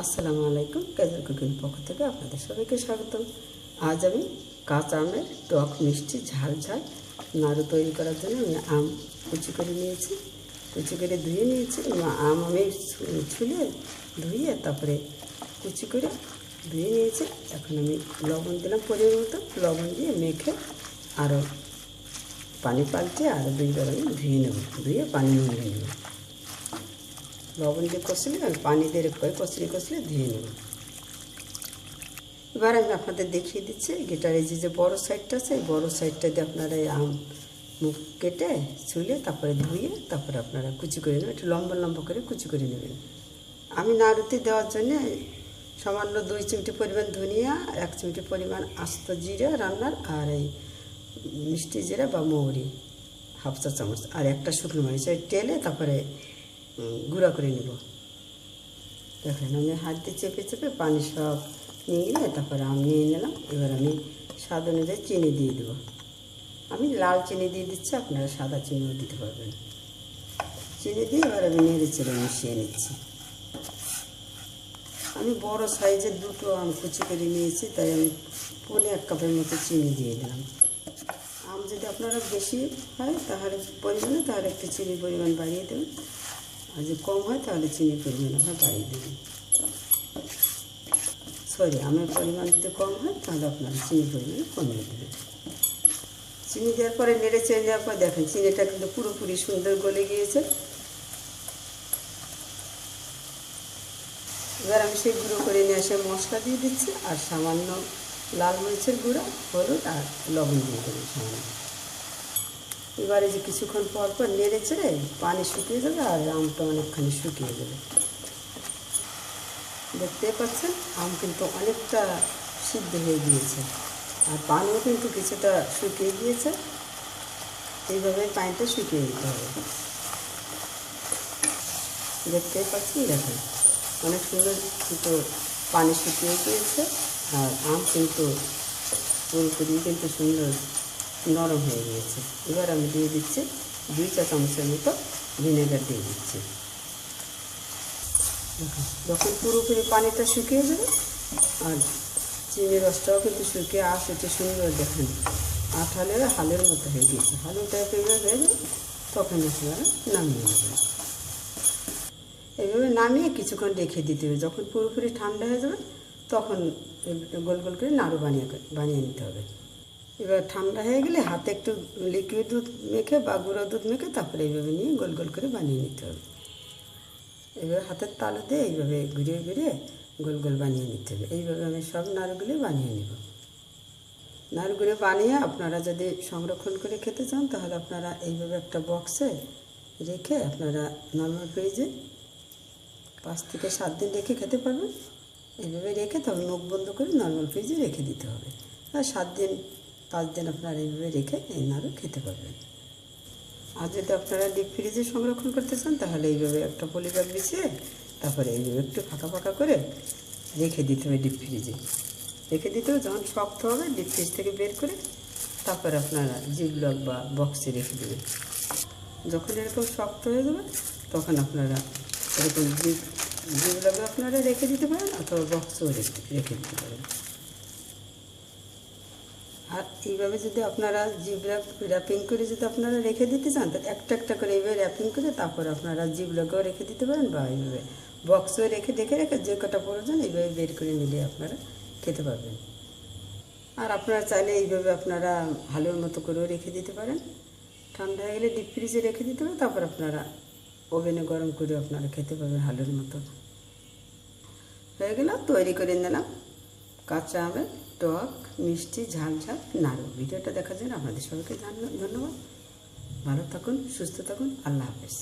আসসালামু আলাইকুম casual cooking পক্ষ থেকে আপনাদের সবাইকে স্বাগতম। আজ আমি কাঁচা আমের টক মিষ্টি ঝাল ঝাল নাড়ু তৈরি করার জন্য আমি আম কুচি করে নিয়েছি। কুচি করে ধুয়ে নিয়েছি আম আমি ছুলে ধুয়ে তারপরে কুচি করে ধুয়ে নিয়েছি। এখন আমি লবণ দিলাম পরিমাণ মতো। লবণ দিয়ে মেখে আরও পানি পাল্টে আরও দুইবার আমি ধুয়ে নেব। ধুয়ে পানি নিয়ে নেব। লবণ দিয়ে কষলে আমি পানি দিয়ে করে কষলে কষলে ধুয়ে নেব এবার আমি আপনাদের দেখিয়ে দিচ্ছি গিটারের যে যে বড়ো সাইডটা আছে, এই বড়ো সাইডটা দিয়ে আপনারা এই আম মুখ কেটে ছুলে তারপরে ধুয়ে তারপরে আপনারা কুচি করে নেবেন, একটু লম্বা লম্বা করে কুচি করে নেবেন। আমি নাড়ুতে দেওয়ার জন্য সামান্য দুই চিমটি পরিমাণ ধনিয়া, এক চিমটি পরিমাণ আস্ত জিরা রান্নার আর এই মিষ্টি জিরা বা মৌরি, হাফ চা চামচ, আর একটা শুকনো মরিচ। টেলে তারপরে গুঁড়া করে নেব। দেখেন আমি হাত দিয়ে চেপে চেপে পানি সব নিয়ে তারপরে আম নিয়ে নিলাম। এবার আমি স্বাদ অনুযায়ী চিনি দিয়ে দেবো। আমি লাল চিনি দিয়ে দিচ্ছি, আপনারা সাদা চিনিও দিতে পারবেন। চিনি দিয়ে এবার আমি নেড়ে চেড়ে মিশিয়ে নিচ্ছি। আমি বড় সাইজের দুটো আম কুচি করে নিয়েছি, তাই আমি পনে এক কাপের মতো চিনি দিয়ে দিলাম। আম যদি আপনারা বেশি হয়, তাহলে পরিমাণে, তাহলে একটু চিনির পরিমাণ বাড়িয়ে দেবেন। আর যদি কম হয় তাহলে চিনির পরিমাণ আপনার বাড়িয়ে দেবেন সরি আমের পরিমাণ যদি কম হয় তাহলে আপনারা চিনির পরিমাণ কমিয়ে দেবেন চিনি দেওয়ার পরে নেড়ে চেড়ে দেওয়ার পর দেখেন চিনিটা কিন্তু পুরোপুরি সুন্দর গলে গিয়েছে এবার আমি সেই গুঁড়ো করে নিয়ে এসে মশলা দিয়ে দিচ্ছি আর সামান্য লাল মরিচের গুঁড়ো হলুদ আর লবণ দিয়ে দেবো সামান্য এবারে যে কিছুক্ষণ পর পর নেড়ে চেড়ে পানি শুকিয়ে যাবে আর আমটা অনেকখানি শুকিয়ে যাবে। দেখতে পাচ্ছেন, আম কিন্তু অনেকটা সিদ্ধ হয়ে গিয়েছে। আর পানিও কিন্তু কিছুটা শুকিয়ে গিয়েছে। এইভাবে পানিটা শুকিয়ে দিতে হবে। দেখতে পাচ্ছেন, দেখেন, অনেক সুন্দর কিন্তু পানি শুকিয়ে গিয়েছে। আর আম কিন্তু পুরোপুরি কিন্তু সুন্দর নরম হয়ে গিয়েছে। এবার আমি দিয়ে দিচ্ছি দুই চা চামচের মতো ভিনেগার দিয়ে দিচ্ছি। যখন পুরোপুরি পানিটা শুকিয়ে যাবে, আর চিনি রসটাও কিন্তু শুকিয়ে আসতে সুন্দর দেখেন। আঠালে হালের মতো হয়ে গিয়েছে। হালু টাইপের হয়ে যাবে তখন আপনারা নামিয়ে নেবেন। এভাবে নামিয়ে কিছুক্ষণ রেখে দিতে হবে। যখন পুরোপুরি ঠান্ডা হয়ে যাবে, তখন গোল গোল করে নাড়ু বানিয়ে বানিয়ে নিতে হবে। এবার ঠান্ডা হয়ে গেলে হাতে একটু লিকুইড দুধ মেখে বা গুঁড়ো দুধ মেখে তারপরে এইভাবে নিয়ে গোল গোল করে বানিয়ে নিতে হবে। এবার হাতের তালু দিয়ে এইভাবে ঘুরিয়ে ঘুরিয়ে গোল গোল বানিয়ে নিতে হবে। এইভাবে আমি সব নাড়ুগুলি বানিয়ে নেব। নাড়ুগুলো বানিয়ে আপনারা যদি সংরক্ষণ করে খেতে চান, তাহলে আপনারা এইভাবে একটা বক্সে রেখে আপনারা নর্মাল ফ্রিজে পাঁচ থেকে সাত দিন রেখে খেতে পারবেন। এইভাবে রেখে তবে মুখ বন্ধ করে নর্মাল ফ্রিজে রেখে দিতে হবে। আর সাত দিন পাঁচ দিন আপনারা এইভাবে রেখে এই নাড়ু খেতে পারবেন। আর যদি আপনারা ডিপ ফ্রিজে সংরক্ষণ করতে চান, তাহলে এইভাবে একটা পলিব্যাগ বিছিয়ে তারপরে এইভাবে একটু ফাঁকা ফাঁকা করে রেখে দিতে হবে ডিপ ফ্রিজে রেখে দিতে হবে, যখন শক্ত হবে ডিপ ফ্রিজ থেকে বের করে তারপরে আপনারা জিপলক বা বক্সে রেখে দেবেন। যখন এরকম শক্ত হয়ে যাবে, তখন আপনারা এরকম জিপ জিপলকে আপনারা রেখে দিতে পারেন, অথবা বক্সেও রেখে রেখে দিতে পারেন। আর এইভাবে যদি আপনারা জিপ র্যাপিং করে যদি আপনারা রেখে দিতে চান, তো একটা একটা করে এইভাবে র্যাপিং করে তারপর আপনারা জিপলকেও রেখে দিতে পারেন বা এইভাবে বক্সও রেখে রেখে রেখে যে কটা প্রয়োজন এইভাবে বের করে নিলে আপনারা খেতে পারবেন। আর আপনারা চাইলে এইভাবে আপনারা ভালোর মতো করেও রেখে দিতে পারেন। ঠান্ডা হয়ে গেলে ডিপ ফ্রিজে রেখে দিতে হবে তারপর আপনারা ওভেনে গরম করে আপনারা খেতে পারবেন হালের মতো। হয়ে গেল, তৈরি করে নিলাম। কাঁচা আমের টক, মিষ্টি, ঝাল ঝাল, নাড়ু। ভিডিওটা দেখার জন্য আপনাদের সবাইকে ধন্য- ধন্যবাদ। ভালো থাকুন, সুস্থ থাকুন, আল্লাহ হাফেজ।